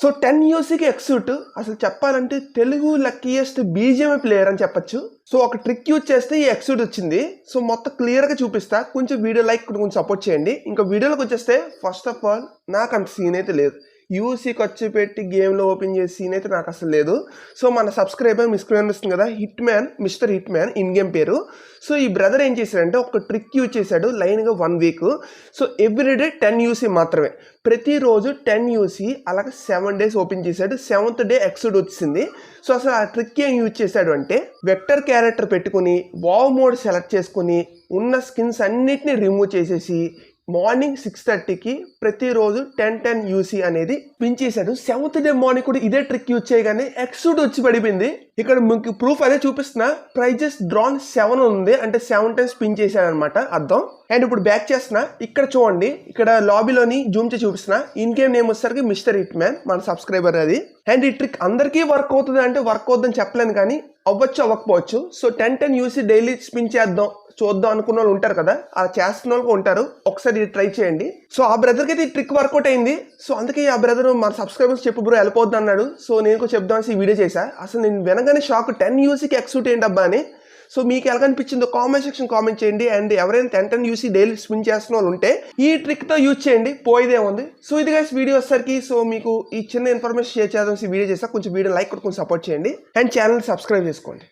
So ten యూసీకి ఎక్సూట్ అసలు చెప్పాలంటే Telugu luckiest BGM player అని చెప్పొచ్చు. సో ఒక ట్రిక్ యూజ్ చేస్తే ఈ ఎక్సూట్ వచ్చింది. సో మొత్తం క్లియర్గా చూపిస్తా. కొంచెం వీడియో లైక్ కొంచెం సపోర్ట్ చేయండి. ఇంకా వీడియోలోకి వచ్చేస్తే ఫస్ట్ ఆఫ్ ఆల్ నాకు అంత సీన్ అయితే లేదు. యూసీ ఖర్చు పెట్టి గేమ్లో ఓపెన్ చేసే సీన్ అయితే నాకు అసలు లేదు. సో మన సబ్స్క్రైబర్ మిస్ స్క్రీన్ కదా hit man mister hit man in game పేరు. సో ఈ బ్రదర్ ఏం చేశాడంటే ఒక ట్రిక్ యూజ్ చేశాడు లైన్గా one week. So everyday ten UC మాత్రమే. ప్రతిరోజు టెన్ యూసీ అలాగే సెవెన్ డేస్ ఓపెన్ చేశాడు. సెవెంత్ డే ఎక్సైడ్ వచ్చింది. సో అసలు ఆ ట్రిక్ ఏం యూజ్ చేశాడు అంటే వెక్టర్ క్యారెక్టర్ పెట్టుకుని వావ్ మోడ్ సెలెక్ట్ చేసుకుని ఉన్న స్కిన్స్ అన్నిటిని రిమూవ్ చేసేసి మార్నింగ్ సిక్స్ థర్టీకి ప్రతిరోజు టెన్ టెన్ యూసీ అనేది పించేశాడు సెవెంత్ డే మార్నింగ్ కూడా ఇదే ట్రిక్ యూజ్ చేయగానే ఎక్స్సూట్ వచ్చి పడిపోయింది. ఇక్కడ మీకు ప్రూఫ్ అదే చూపిస్తున్నా. ప్రైజెస్ డ్రాన్ సెవెన్ ఉంది. అంటే సెవెన్ టైమ్స్ పిన్ చేశాడు అనమాట అర్థం? అండ్ ఇప్పుడు బ్యాక్ చేస్తున్నా. ఇక్కడ చూడండి. ఇక్కడ లాబీలోని జూమ్ చేసి చూపిస్తున్నా. ఇన్ గేమ్ నేమ్ వచ్చేసరికి మిస్టర్ హిట్ మ్యాన్ మన సబ్స్క్రైబర్ అది. అండ్ ఈ ట్రిక్ అందరికీ వర్క్ అవుతుంది అంటే వర్క్ అవుతుందని చెప్పలేను కానీ అవ్వచ్చు అవ్వకపోవచ్చు. So ten ten UC daily spin చేద్దాం చూద్దాం అనుకున్న వాళ్ళు ఉంటారు కదా అలా చేస్తున్న వాళ్ళు ఉంటారు. ఒకసారి ఇది ట్రై చేయండి. సో ఆ బ్రదర్కి అయితే ఈ ట్రిక్ వర్కౌట్ అయింది. సో అందుకే ఆ బ్రదర్ మన సబ్స్క్రైబర్స్ చెప్పు బ్రో వెళ్ళిపోద్ది అన్నాడు. సో నేను కూడా చెప్దామని ఈ వీడియో చేశా. అసలు నేను వినగానే షాక్ టెన్ యూసీకి ఎక్సూట్ ఏంటబ్బా అని. సో మీకు ఎలా అనిపించిందో కామెంట్ సెక్షన్ కామెంట్ చేయండి. అండ్ ఎవరైనా ten ten UC daily spin చేస్తున్న వాళ్ళు ఉంటే ఈ ట్రిక్తో యూజ్ చేయండి. పోయేదే ఉంది. సో ఇది గైస్ వీడియో వచ్చేసరికి సో మీకు ఈ చిన్న ఇన్ఫర్మేషన్ షేర్ చేద్దాం వీడియో చేస్తా. కొంచెం వీడియో లైక్ కొంచెం సపోర్ట్ చేయండి. అండ్ ఛానల్ సబ్స్క్రైబ్ చేసుకోండి.